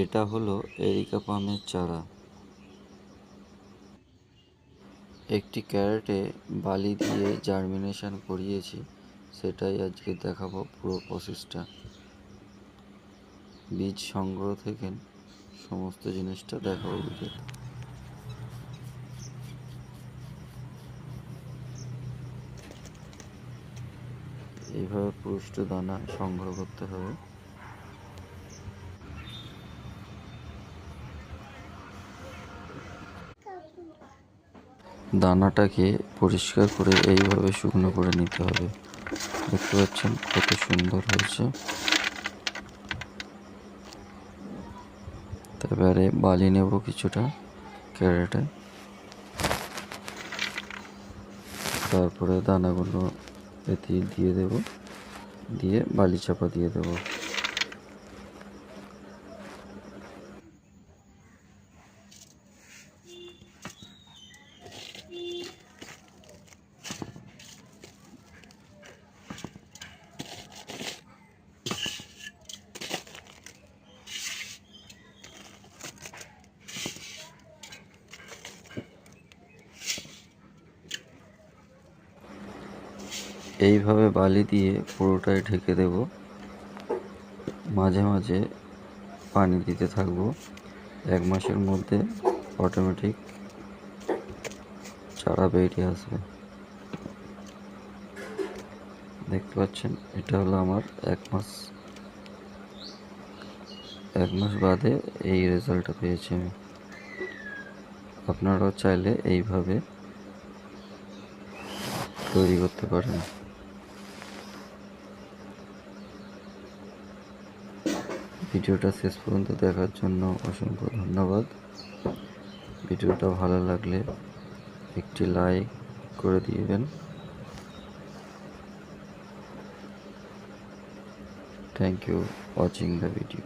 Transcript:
এটা হলো এরিকা পামের চারা। একটি ক্যারেটে বালি দিয়ে জার্মিনেশন করিয়েছি, সেটাই আজকে দেখাবো পুরো প্রসেসটা বীজ সংগ্রহ থেকে সমস্ত জিনিসটা দেখাবো ভিডিওতে এইভাবে পুষ্ট দানা সংগ্রহ করতে হবে। দানাটাকে পরিষ্কার করে এইভাবে শুকনো করে নিতে হবে। দেখতে পাচ্ছেন কত সুন্দর হয়েছে। তারপরে বালি নেব কিছুটা ক্যারেটে। তারপরে দানাগুলো এতে দিয়ে দেব। দিয়ে বালি চাপা দিয়ে দেবো। এইভাবে বালি দিয়ে পুরোটাই ঢেকে দেব। মাঝে মাঝে পানি দিতে থাকব। এক মাসের মধ্যে অটোমেটিক চারা বেরিয়ে আসবে। দেখতে পাচ্ছেন, এটা হলো আমার এক মাস। এক মাস বাদে এই রেজাল্টটা পেয়েছি আমি। আপনারাও চাইলে এইভাবে তৈরি করতে পারেন। ভিডিওটা শেষ পর্যন্ত দেখার জন্য অসংখ্য ধন্যবাদ। ভিডিওটা ভালো লাগলে একটি লাইক করে দিবেন। Thank you watching the video